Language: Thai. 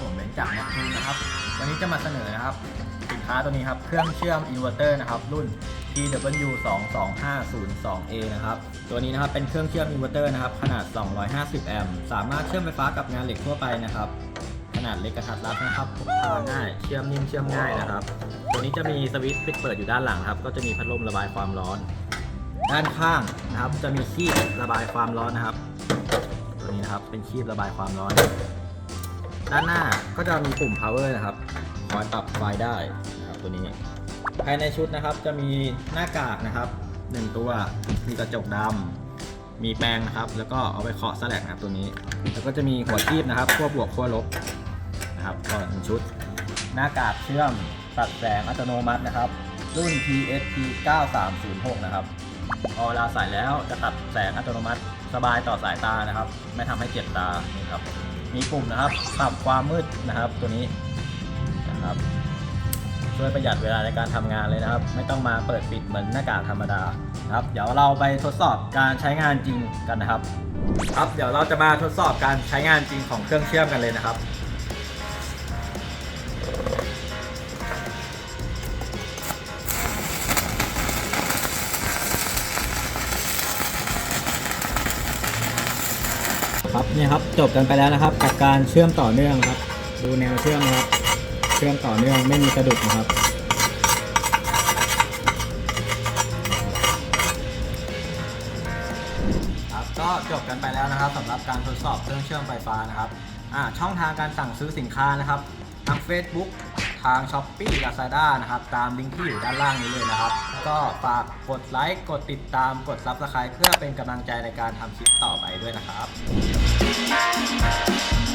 ผมเป็นจากแมคคูนะครับ วันนี้จะมาเสนอนะครับสินค้าตัวนี้ครับ เครื่องเชื่อมอินเวอร์เตอร์นะครับ รุ่น TW 2 2 5 0 2 A นะครับ ตัวนี้นะครับเป็นเครื่องเชื่อมอินเวอร์เตอร์นะครับ ขนาด 250 แอมป์สามารถเชื่อมไฟฟ้ากับงานเหล็กทั่วไปนะครับ ขนาดเล็กกระทัดรัดนะครับพกพาง่าย เชื่อมนิ่มเชื่อมง่ายนะครับ ตัวนี้จะมีสวิตช์ปิดเปิดอยู่ด้านหลังครับ ก็จะมีพัดลมระบายความร้อน ด้านข้างนะครับ จะมีคีบระบายความร้อนนะครับ ตัวนี้นะครับเป็นคีบระบายความร้อน ด้านหน้าก็จะมีปุ่ม power นะครับคอยปรับไฟได้นะครับตัวนี้ ภายในชุดนะครับจะมีหน้ากากนะครับหนึ่งตัว มีกระจกดำมีแปรงนะครับ แล้วก็เอาไปเคาะสแลกนะครับตัวนี้ แล้วก็จะมีหัวคีบนะครับขั้วบวกขั้วลบนะครับก็หนึ่งชุด หน้ากากเชื่อมตัดแสงอัตโนมัตินะครับ รุ่น PSP 9306 นะครับพอเวลาใส่แล้วจะตัดแสงอัตโนมัติสบายต่อสายตานะครับ ไม่ทำให้เจ็บตานี่ครับ มีปุ่มนะครับปรับความมืดนะครับตัวนี้นะครับช่วยประหยัดเวลาในการทำงานเลยนะครับ ไม่ต้องมาเปิดปิดเหมือนหน้ากากธรรมดาครับเดี๋ยวเราไปทดสอบการใช้งานจริงกันนะครับ ครับเดี๋ยวเราจะมาทดสอบการใช้งานจริงของเครื่องเชื่อมกันเลยนะครับ ครับเนี่ยครับจบกันไปแล้วนะครับ กับการเชื่อมต่อเนื่องครับ ดูแนวเชื่อมนะครับ เชื่อมต่อเนื่องไม่มีสะดุดนะครับครับก็จบกันไปแล้วนะครับสำหรับการทดสอบเครื่องเชื่อมไฟฟ้านะครับอ่าช่องทางการสั่งซื้อสินค้านะครับทาง Facebook ทาง s h อ p e e Lazada นะครับ ตามลิงก์ที่อยู่ด้านล่างนี้เลยนะครับ ก็ฝากกดไลค์ กดติดตาม กดซับสไคร b e เพื่อเป็นกำลังใจในการทำคลิปต่อไปด้วยนะครับ